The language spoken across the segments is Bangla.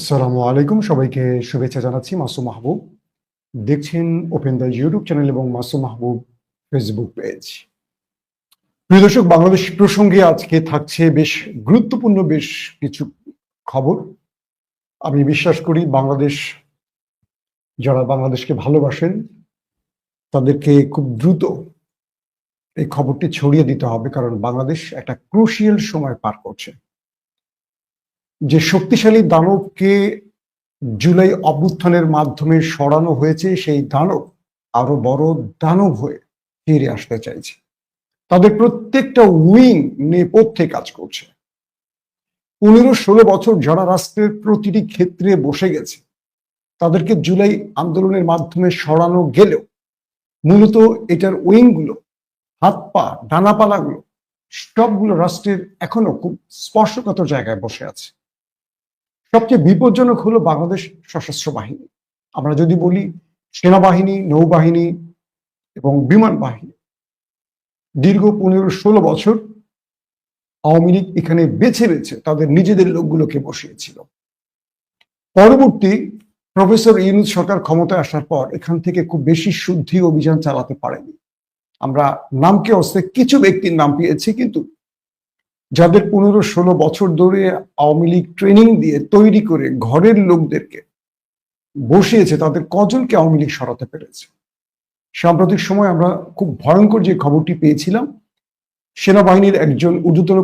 আসসালামু আলাইকুম। সবাইকে শুভেচ্ছা জানাচ্ছি মাসুম মাহবুব। দেখছেন ওপেন দ্য ইউটিউব চ্যানেল এবং মাসুম মাহবুব ফেসবুক পেজ প্রিয় দর্শক, বাংলাদেশ প্রসঙ্গে আজকে থাকছে বেশ গুরুত্বপূর্ণ বেশ কিছু খবর। আমি বিশ্বাস করি বাংলাদেশ, যারা বাংলাদেশকে ভালোবাসেন, তাদেরকে খুব দ্রুত এই খবরটি ছড়িয়ে দিতে হবে কারণ বাংলাদেশ একটা ক্রুশিয়াল সময় পার করছে। যে শক্তিশালী দানবকে জুলাই অভ্যুত্থানের মাধ্যমে সরানো হয়েছে, সেই দানব আরও বড় দানব হয়ে ফিরে আসতে চাইছে। তাদের প্রত্যেকটা উইং নেপথ্যে কাজ করছে। পনেরো ষোলো বছর যারা রাষ্ট্রের প্রতিটি ক্ষেত্রে বসে গেছে, তাদেরকে জুলাই আন্দোলনের মাধ্যমে সরানো গেলেও মূলত এটার উইংগুলো, হাত পা, ডানাপালাগুলো সবগুলো রাষ্ট্রের এখনও খুব স্পর্শকাতর জায়গায় বসে আছে। সবচেয়ে বিপজ্জনক হলো বাংলাদেশ সশস্ত্র বাহিনী। আমরা যদি বলি সেনাবাহিনী, নৌবাহিনী এবং বিমান বাহিনী, দীর্ঘ পনেরো ষোলো বছর আওয়ামী লীগ এখানে বেছে বেছে তাদের নিজেদের লোকগুলোকে বসিয়েছিল। পরবর্তী প্রফেসর ইউনুস সরকার ক্ষমতায় আসার পর এখান থেকে খুব বেশি শুদ্ধি অভিযান চালাতে পারেনি। আমরা নামকে অস্তে কিছু ব্যক্তির নাম পেয়েছি, কিন্তু যাদের পনেরো ষোলো বছর ধরে আওয়ামী লীগ ট্রেনিং দিয়ে তৈরি করে ঘরের লোকদেরকে বসিয়েছে, তাদের কজনকে আওয়ামী লীগ সরাতে পেরেছে? সাম্প্রতিক সময় আমরা খুব ভয়ঙ্কর যে খবরটি পেয়েছিলাম, সেনাবাহিনীর একজন ঊর্ধ্বতন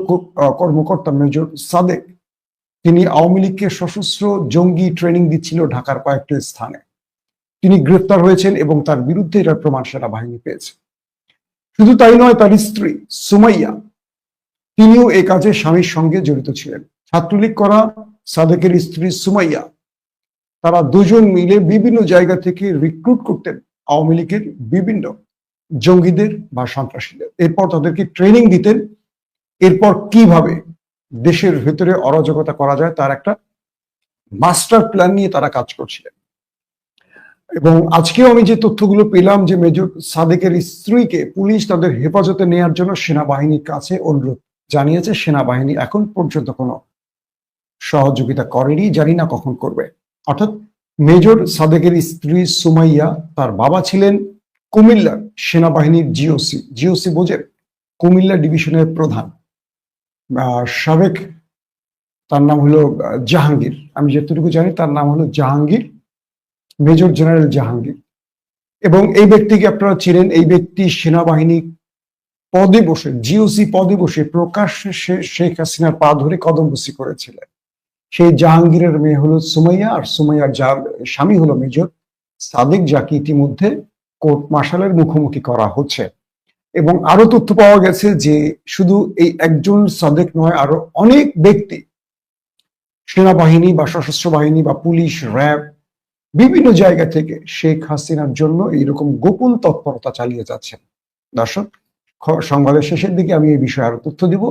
কর্মকর্তা মেজর সাদেক, তিনি আওয়ামী লীগকে সশস্ত্র জঙ্গি ট্রেনিং দিচ্ছিল ঢাকার কয়েকটি স্থানে। তিনি গ্রেফতার হয়েছেন এবং তার বিরুদ্ধে এটার প্রমাণ সেনাবাহিনী পেয়েছে। শুধু তাই নয়, তার স্ত্রী সুমাইয়া তিনিও এ কাজে স্বামীর সঙ্গে জড়িত ছিলেন। ছাত্রলীগ করা সাদেকের স্ত্রী সুমাইয়া। তারা দুজন মিলে বিভিন্ন জায়গা থেকে রিক্রুট করতেন আওয়ামী লীগের বিভিন্ন জঙ্গিদের বা সন্ত্রাসীদের। এরপর তাদেরকে ট্রেনিং দিতেন। এরপর কীভাবে দেশের ভেতরে অরাজকতা করা যায় তার একটা মাস্টার প্ল্যান নিয়ে তারা কাজ করছিলেন। এবং আজকেও আমি যে তথ্যগুলো পেলাম যে মেজর সাদেকের স্ত্রীকে পুলিশ তাদের হেফাজতে নেয়ার জন্য সেনাবাহিনীর কাছে অনুরোধ জানিয়েছে সেনাবাহিনী এখন পর্যন্ত কোনো সহযোগিতা করেনি, জানি না কখন করবে। অর্থাৎ মেজর সাদেকের স্ত্রী সুমাইয়া তার বাবা ছিলেন কুমিল্লার সেনাবাহিনীর জিওসি। জিওসি বোঝেন, কুমিল্লা ডিভিশনের প্রধান। সাবেক, তার নাম হলো জাহাঙ্গীর। আমি যতটুকু জানি, তার নাম হলো জাহাঙ্গীর, মেজর জেনারেল জাহাঙ্গীর। এবং এই ব্যক্তিকে আপনারা চিনেন, এই ব্যক্তি সেনাবাহিনী পদে বসে জিওসি পদে বসে প্রকাশ্যে শেখ হাসিনার পা ধরে কদমবসি করেছিলেন। সেই জাহাঙ্গীরের মেয়ে হলো সুমাইয়া, আর সুমাইয়ার যা- স্বামী হলো মেজর সাদিক, যাকে ইতিমধ্যে কোর্ট মার্শালের মুখোমুখি করা হচ্ছে। এবং আরও তথ্য পাওয়া গেছে যে শুধু এই একজন সাদেক নয়, আরও অনেক ব্যক্তি, সেনাবাহিনী বা সশস্ত্র বাহিনী বা পুলিশ, র্যাব, বিভিন্ন জায়গা থেকে শেখ হাসিনার জন্য এইরকম গোপন তৎপরতা চালিয়ে যাচ্ছেন। দর্শক সংবাদের শেষের দিকে আমি এই বিষয়ে আরও তথ্য দিব।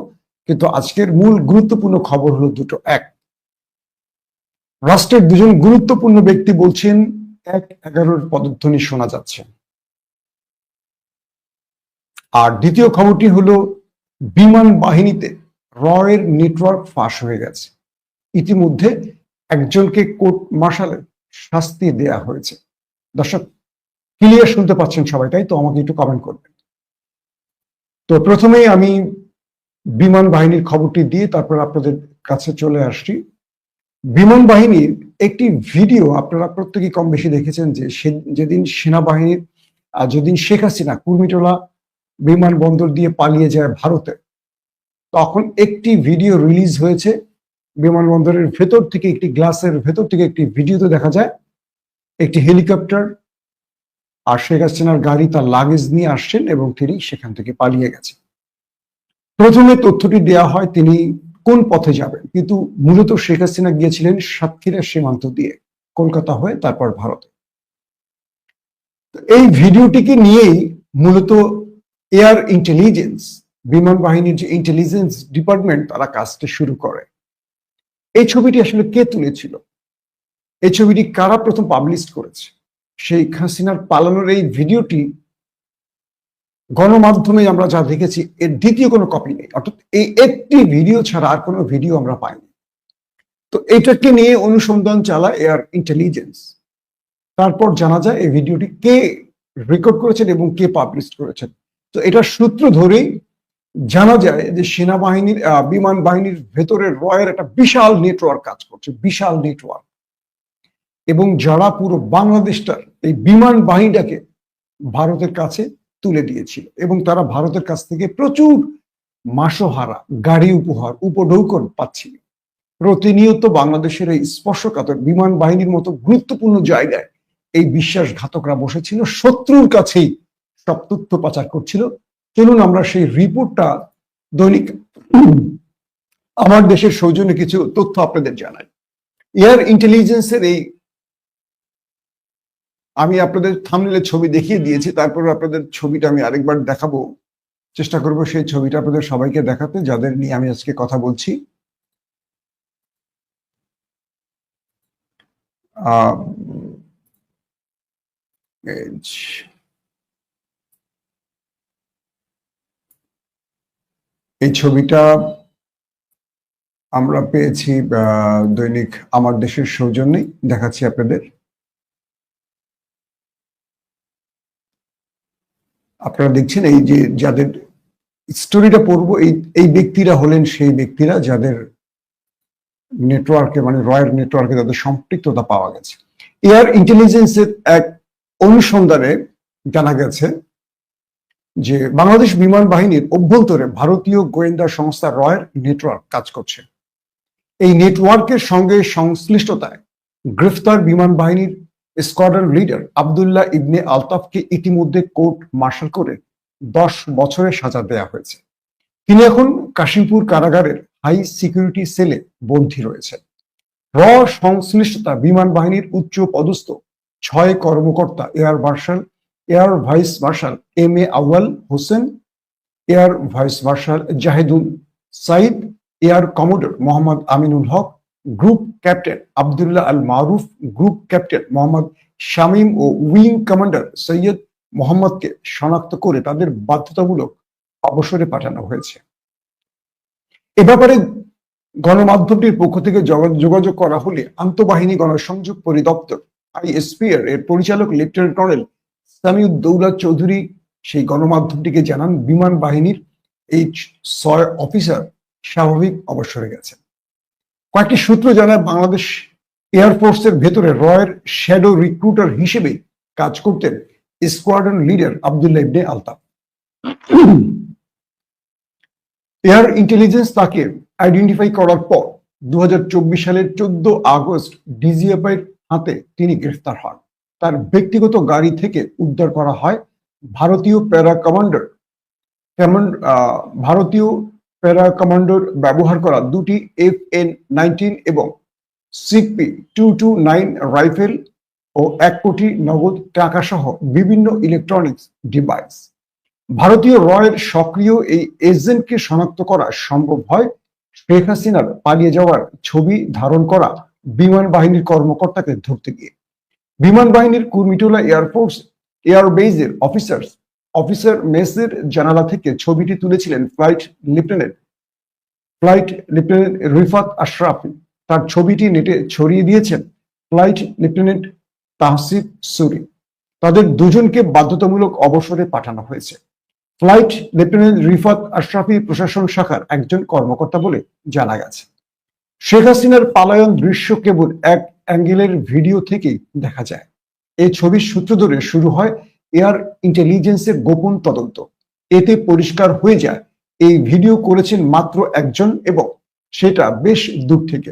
কিন্তু আজকের মূল গুরুত্বপূর্ণ খবর হলো দুটো, এক। রাষ্ট্রের দুজন গুরুত্বপূর্ণ ব্যক্তি বলছেন, এক এগারোর পদধ্বনি শোনা যাচ্ছে। আর দ্বিতীয় খবরটি হলো, বিমান বাহিনীতে রয়ের নেটওয়ার্ক ফাঁস হয়ে গেছে। ইতিমধ্যে একজনকে কোর্ট মার্শালের শাস্তি দেয়া হয়েছে। দর্শক, ক্লিয়ার শুনতে পাচ্ছেন সবাই, তাই তো? আমাকে একটু কমেন্ট করবেন। তো প্রথমেই আমি বিমান বাহিনীর খবরটি দিয়ে তারপর আপনাদের কাছে চলে আসছি। বিমান বাহিনীর একটি ভিডিও আপনারা প্রত্যেকেই কম বেশি দেখেছেন যে যেদিন সেনাবাহিনীর যেদিন শেখ হাসিনা কুর্মিটোলা বিমানবন্দর দিয়ে পালিয়ে যায় ভারতে, তখন একটি ভিডিও রিলিজ হয়েছে। বিমানবন্দরের ভেতর থেকে একটি গ্লাসের ভেতর থেকে একটি ভিডিওতে দেখা যায়, একটি হেলিকপ্টার আর শেখ হাসিনার গাড়ি তার লাগেজ নিয়ে আসছেন এবং তিনি সেখান থেকে পালিয়ে গেছেন। প্রথমে তথ্যটি দেয়া হয় তিনি কোন পথে যাবেন, কিন্তু মূলত শেখ হাসিনা গিয়েছিলেন সাতক্ষীরা সীমান্ত দিয়ে, কলকাতা হয়ে তারপর ভারতে। এই ভিডিওটিকে নিয়েই মূলত এয়ার ইন্টেলিজেন্স বিমান বাহিনীর যে ইন্টেলিজেন্স ডিপার্টমেন্ট তারা কাজটা শুরু করে। এই ছবিটি আসলে কে তুলেছিল? এই ছবিটি কারা প্রথম পাবলিশ করেছে? শেখ হাসিনার পালানোর এই ভিডিওটি গণমাধ্যমে আমরা যা দেখেছি, এর দ্বিতীয় কোনো কপি নেই। অর্থাৎ এই একটি ভিডিও ছাড়া আর কোনো ভিডিও আমরা পাইনি। তো এটাকে নিয়ে অনুসন্ধান চালায় এয়ার ইন্টেলিজেন্স তারপর জানা যায় এই ভিডিওটি কে রেকর্ড করেছেন এবং কে পাবলিশ করেছেন। তো এটার সূত্র ধরেই জানা যায় যে সেনাবাহিনীর বিমান বাহিনীর ভেতরে রয়ের একটা বিশাল নেটওয়ার্ক কাজ করছে, বিশাল নেটওয়ার্ক এবং যারা পুরো বাংলাদেশটার এই বিমান বাহিনীটাকে ভারতের কাছে তুলে দিয়েছিল এবং তারা ভারতের কাছ থেকে প্রচুর মাসোহারা, গাড়ি উপহার, উপঢৌকন পাচ্ছিল। প্রতিনিয়ত বাংলাদেশের এই স্পর্শকাতর বিমান বাহিনীর মতো গুরুত্বপূর্ণ জায়গায় এই বিশ্বাসঘাতকরা বসেছিল, শত্রুর কাছেই সব তথ্য পাচার করছিল। চলুন আমরা সেই রিপোর্টটা দৈনিক আমার দেশের সৌজন্যে কিছু তথ্য আপনাদের জানাই। এয়ার ইন্টেলিজেন্সের এই আমি আপনাদের থামনেলে ছবি দেখিয়ে দিয়েছি, তারপর আপনাদের ছবিটা আমি আরেকবার দেখাবো। চেষ্টা করব সেই ছবিটা আপনাদের সবাইকে দেখাতে, যাদের নিয়ে আমি আজকে কথা বলছি। এই ছবিটা আমরা পেয়েছি দৈনিক আমার দেশের সৌজন্যে, দেখাচ্ছি আপনাদের। আপনারা দেখছেন এই যে যাদের স্টোরিটা পড়ব, এই এই ব্যক্তিরা হলেন সেই ব্যক্তিরা যাদের নেটওয়ার্কে মানে রয়্যাল নেটওয়ার্কে তাদের সম্পৃক্ততা পাওয়া গেছে। এয়ার ইন্টেলিজেন্সের এক অনুসন্ধানে জানা গেছে যে বাংলাদেশ বিমান বাহিনীর অভ্যন্তরে ভারতীয় গোয়েন্দা সংস্থা রয়ের নেটওয়ার্ক কাজ করছে। এই নেটওয়ার্কের সঙ্গে সংশ্লিষ্টতায় গ্রেফতার বিমান বাহিনীর স্কোয়াড্রন লিডার আবদুল্লাহ ইবনে আলতাফকে ইতিমধ্যে কোর্ট মার্শাল করে দশ বছরের সাজা দেয়া হয়েছে। তিনি এখন কাশিমপুর কারাগারের হাই সিকিউরিটি সেলে বন্দী রয়েছেন। র সংশ্লিষ্টতা বিমান বাহিনীর উচ্চ পদস্থ ছয় কর্মকর্তা air marshal, air vice marshal M A Awal Hossain, air vice marshal Zahidul Sayeed, air commodore Mohammad Aminul Haque group captain Abdullah Al Maruf group captain Mohammad Shamim O wing commander Syed মোহাম্মদকে শনাক্ত করে তাদের বাধ্যতামূলক অবসরে পাঠানো হয়েছে। এ ব্যাপারে গণমাধ্যমটির পক্ষ থেকে যোগাযোগ করা হলে আন্তঃবাহিনী গণসংযোগ পরিদপ্তর আইএসপিআর এর পরিচালক লেফটেন্যান্ট কর্নেল সামিউদ্দৌলা চৌধুরী সেই গণমাধ্যমটিকে জানান, বিমান বাহিনীর এই ছয় অফিসার স্বাভাবিক অবসরে গেছেন। কয়েকটি সূত্র জানায় বাংলাদেশ এয়ারফোর্সের ভেতরে রয়ের শ্যাডো রিক্রুটার হিসেবে কাজ করতেন squadron leader Abdullah Ibne Altaf. Air intelligence তাকে আইডেন্টিফাই করার পর দু হাজার চব্বিশ সালের চোদ্দ আগস্ট ডিজিএফআই হাতে তিনি গ্রেফতার হন। তার ব্যক্তিগত গাড়ি থেকে উদ্ধার করা হয় ভারতীয় প্যারা কমান্ডার ভারতীয় প্যারা কমান্ডোর ব্যবহার করা দুটি এফ এন নাইনটিন এবং CP two two nine rifle ও এক কোটি নগদ টাকা সহ বিভিন্ন ইলেকট্রনিক্স ডিভাইস ভারতীয় রয়ের সক্রিয় এই এজেন্টকে শনাক্ত করা সম্ভব হয় শেখ হাসিনার পালিয়ে যাওয়ার ছবি ধারণ করা বিমান বাহিনীর কর্মকর্তাকে ধরতে গিয়ে। বিমান বাহিনীর কুর্মিটোলা এয়ারফোর্স এয়ারবেজের অফিসার্স অফিসার মেসের জানালা থেকে ছবিটি তুলেছিলেন flight lieutenant. Flight lieutenant Rifat Ashrafi তার ছবিটি নেটে ছড়িয়ে দিয়েছেন ফ্লাইট লেফটেন্যান্ট তাহসিব সুরি। তাদের দুজনকে বাধ্যতামূলক অবসরে পাঠানো হয়েছে। ফ্লাইট লেফটেন্যান্ট রিফাত আশরাফি প্রশাসন শাখার একজন কর্মকর্তা বলে জানা গেছে। শেখ হাসিনার পালায়ন দৃশ্য কেবল এক অ্যাঙ্গেলের ভিডিও থেকেই দেখা যায়। এই ছবির সূত্র ধরে শুরু হয় এয়ার ইন্টেলিজেন্সের গোপন তদন্ত। এতে পরিষ্কার হয়ে যায়, এই ভিডিও করেছেন মাত্র একজন এবং সেটা বেশ দূর থেকে।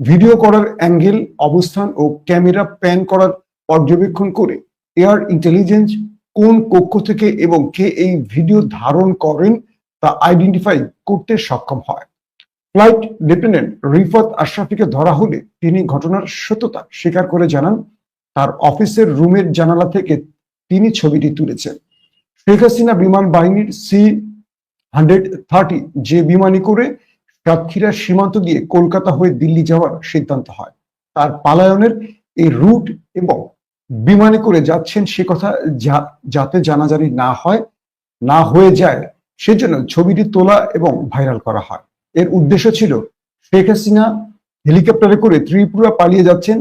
ভিডিও করার অ্যাঙ্গেল, অবস্থান ও ক্যামেরা প্যান করার পর্যবেক্ষণ করে এয়ার ইন্টেলিজেন্স কোন কক্ষ থেকে এবং কে এই ভিডিও ধারণ করেন তা আইডেন্টিফাই করতে সক্ষম হয়। ফ্লাইট লেফটেন্যান্ট রিফাত আশরাফিকে ধরা হলে তিনি ঘটনার সত্যতা স্বীকার করে জানান, তার অফিসের রুমের জানালা থেকে তিনি ছবিটি তুলেছেন। শেখ হাসিনা বিমান বাহিনীর সি হান্ড্রেড থার্টি যে বিমানে করে সাতক্ষীরা সীমান্ত দিয়ে কলকাতা হয়ে দিল্লি যাওয়ার সিদ্ধান্ত হয়। তার পালায়নের এই রুট এবং বিমানে করে যাচ্ছেন সে কথা যাতে জানাজানি না হয়, না হয়ে যায়, সেজন্য ছবিটি তোলা এবং ভাইরাল করা হয়। এর উদ্দেশ্য ছিল শেখ হাসিনা হেলিকপ্টারে করে ত্রিপুরা পালিয়ে যাচ্ছেন।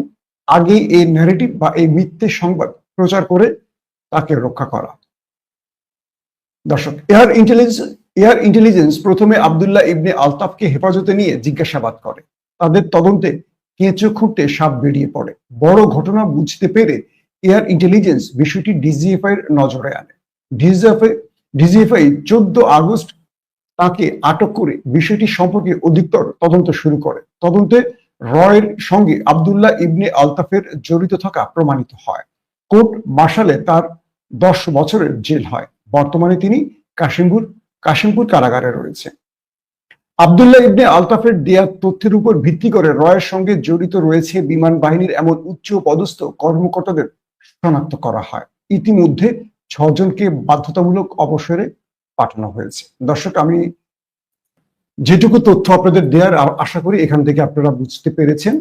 আগে এই ন্যারেটিভ বা এই মিথ্যে সংবাদ প্রচার করে তাকে রক্ষা করা। দর্শক এয়ার ইন্টেলিজেন্স এয়ার ইন্টেলিজেন্স প্রথমে আবদুল্লাহ ইবনে আলতাফকে হেফাজতে নিয়ে জিজ্ঞাসাবাদ করে। তাদের তদন্তে কেঁচো খুঁটে সাপ বেরিয়ে পড়ে। বড় ঘটনা বুঝতে পেরে এয়ার ইন্টেলিজেন্স বিষয়টি ডিজিএফআই এর নজরে আনে। ডিজিএফআই ডিজিএফআই চোদ্দ আগস্ট তাকে আটক করে বিষয়টি সম্পর্কে অধিকতর তদন্ত শুরু করে। তদন্তে রয়ের সঙ্গে আবদুল্লাহ ইবনে আলতাফের জড়িত থাকা প্রমাণিত হয়। কোর্ট মার্শালে তার দশ বছরের জেল হয়। বর্তমানে তিনি কাশিমপুর কাশিমপুর কারাগারে রয়েছে। আবদুল্লাহ ইবনে আলতাফের দেয়া তথ্যের উপর ভিত্তি করে রয়ের সঙ্গে জড়িত রয়েছে বিমান বাহিনীর এমন উচ্চ পদস্থ কর্মকর্তাদের শনাক্ত করা হয়। ইতিমধ্যে ছজনকে বাধ্যতামূলক অবসরে পাঠানো হয়েছে। দর্শক, আমি যেটুকু তথ্য আপনাদের দেওয়ার আশা করি এখান থেকে আপনারা বুঝতে পেরেছেন।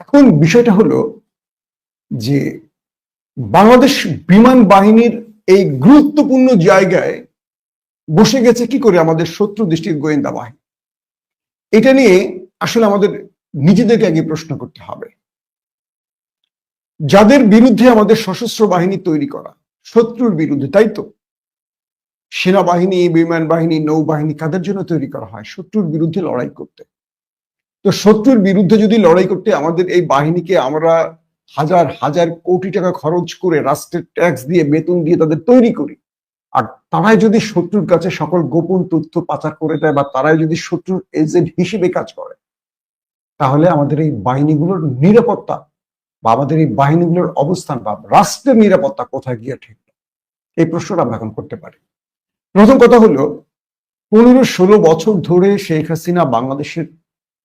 এখন বিষয়টা হলো যে বাংলাদেশ বিমান বাহিনীর এই গুরুত্বপূর্ণ জায়গায় বসে গেছে কি করে আমাদের শত্রু দৃষ্টির গোয়েন্দা বাহিনী? এটা নিয়ে আসলে আমাদের নিজেদেরকে আগে প্রশ্ন করতে হবে। যাদের বিরুদ্ধে আমাদের সশস্ত্র বাহিনী তৈরি করা, শত্রুর বিরুদ্ধে, তাই তো? সেনাবাহিনী, বিমান বাহিনী, নৌবাহিনী কাদের জন্য তৈরি করা হয়? শত্রুর বিরুদ্ধে লড়াই করতে। তো শত্রুর বিরুদ্ধে যদি লড়াই করতে আমাদের এই বাহিনীকে আমরা হাজার হাজার কোটি টাকা খরচ করে রাষ্ট্রের ট্যাক্স দিয়ে বেতন দিয়ে তাদের তৈরি করি। আর তারাই যদি শত্রুর কাছে সকল গোপন তথ্য পাচার করে দেয় বা তারাই যদি শত্রুর এজেন্ট হিসেবে কাজ করে তাহলে আমাদের এই বাহিনীগুলোর নিরাপত্তা বা আমাদের এই বাহিনীগুলোর অবস্থান বা রাষ্ট্রের নিরাপত্তা কোথায় গিয়ে ঠিক এই প্রশ্নটা আমরা এখন করতে পারি। প্রথম কথা হলো পনেরো ষোলো বছর ধরে শেখ হাসিনা বাংলাদেশের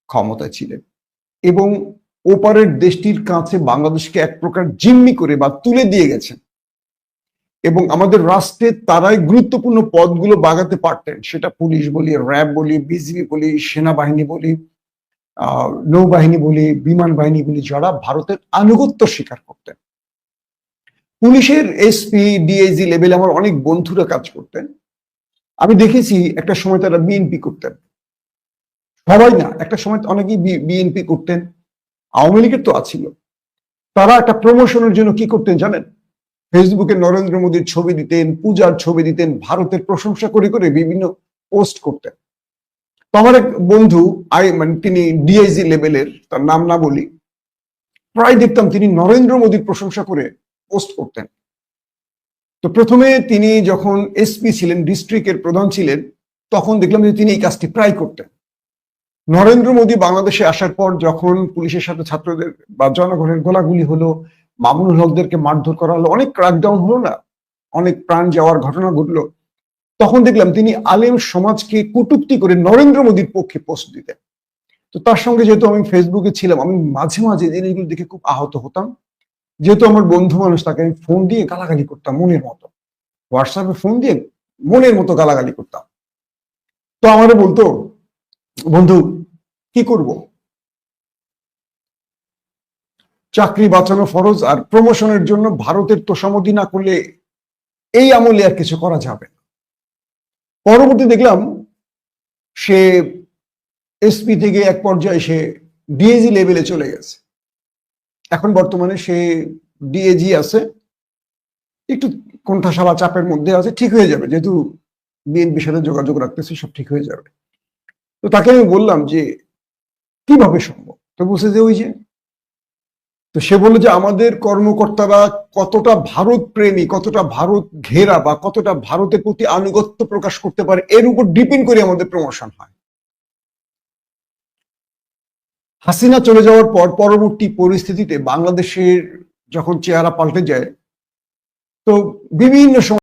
ক্ষমতায় ছিলেন এবং ওপারের দেশটির কাছে বাংলাদেশকে এক প্রকার জিম্মি করে বা তুলে দিয়ে গেছেন এবং আমাদের রাষ্ট্রে তারাই গুরুত্বপূর্ণ পদগুলো বাগাতে পারতেন। সেটা পুলিশ বলি, র্যাব বলি, বিজিবি বলি, সেনাবাহিনী বলি নৌবাহিনী বলি, বিমান বাহিনী বলি, যারা ভারতের আনুগত্য স্বীকার করতেন। পুলিশের এসপি, ডিআইজি লেভেলে আমার অনেক বন্ধুরা কাজ করতেন। আমি দেখেছি একটা সময় তারা বিএনপি করতেন। সবাই না, একটা সময় অনেকেই বিএনপি করতেন। আওয়ামী লীগের তো আছিল। তারা একটা প্রমোশনের জন্য কি করতেন জানেন? ফেসবুকে নরেন্দ্র মোদীর ছবি দিতেন, পূজার ছবি দিতেন, ভারতের প্রশংসা করে করে বিভিন্ন পোস্ট করতেন। তো আমার এক বন্ধু আই মানে তিনি ডিআইজি লেভেলের তার নাম না বলি, প্রায় দেখতাম তিনি নরেন্দ্র মোদীর প্রশংসা করে পোস্ট করতেন। তো প্রথমে তিনি যখন এসপি ছিলেন ডিস্ট্রিক্টের প্রধান ছিলেন, তখন দেখলাম যে তিনি এই কাজটি প্রায় করতেন। নরেন্দ্র মোদী বাংলাদেশে আসার পর যখন পুলিশের সাথে ছাত্রদের বা জনগণের গোলাগুলি হলো, মামুনুল হকদেরকে মারধর করা হলো, অনেক ক্র্যাকডাউন হলো না, অনেক প্রাণ যাওয়ার ঘটনা ঘটলো, তখন দেখলাম তিনি আলেম সমাজকে কটূক্তি করে নরেন্দ্র মোদীর পক্ষে পোস্ট দিতেন। তো তার সঙ্গে যেহেতু আমি ফেসবুকে ছিলাম, আমি মাঝে মাঝে জিনিসগুলো দেখে খুব আহত হতাম। যেহেতু আমার বন্ধু মানুষ, তাকে আমি ফোন দিয়ে গালাগালি করতাম মনের মতো। হোয়াটসঅ্যাপে ফোন দিয়ে মনের মতো গালাগালি করতাম। তো আমারে বলতো, বন্ধু কি করব? চাকরি বাঁচানো ফরজ আর প্রমোশনের জন্য ভারতের তোষামতি না করলে এই আমলে আর কিছু করা যাবে না। পরবর্তী দেখলাম, সে এসপি থেকে এক পর্যায়ে সে ডিএজি লেভেলে চলে গেছে। এখন বর্তমানে সে ডিএজি আছে। একটু কণ্ঠাসালা চাপের মধ্যে আছে, ঠিক হয়ে যাবে। যেহেতু বিএনপির সাথে যোগাযোগ রাখতেছে, সব ঠিক হয়ে যাবে। তো তাকে আমি বললাম যে কীভাবে সম্ভব? তো বলছে যে ওই যে, তো সে বলল যে আমাদের কর্মকর্তারা কতটা ভারত প্রেমী কতটা ভারত ঘেরা বা কতটা ভারতের প্রতি আনুগত্য প্রকাশ করতে পারে, এর উপর ডিপেন্ড করে আমাদের প্রমোশন হয়। হাসিনা চলে যাওয়ার পর পরবর্তী পরিস্থিতিতে বাংলাদেশের যখন চেহারা পাল্টে যায়, তো বিভিন্ন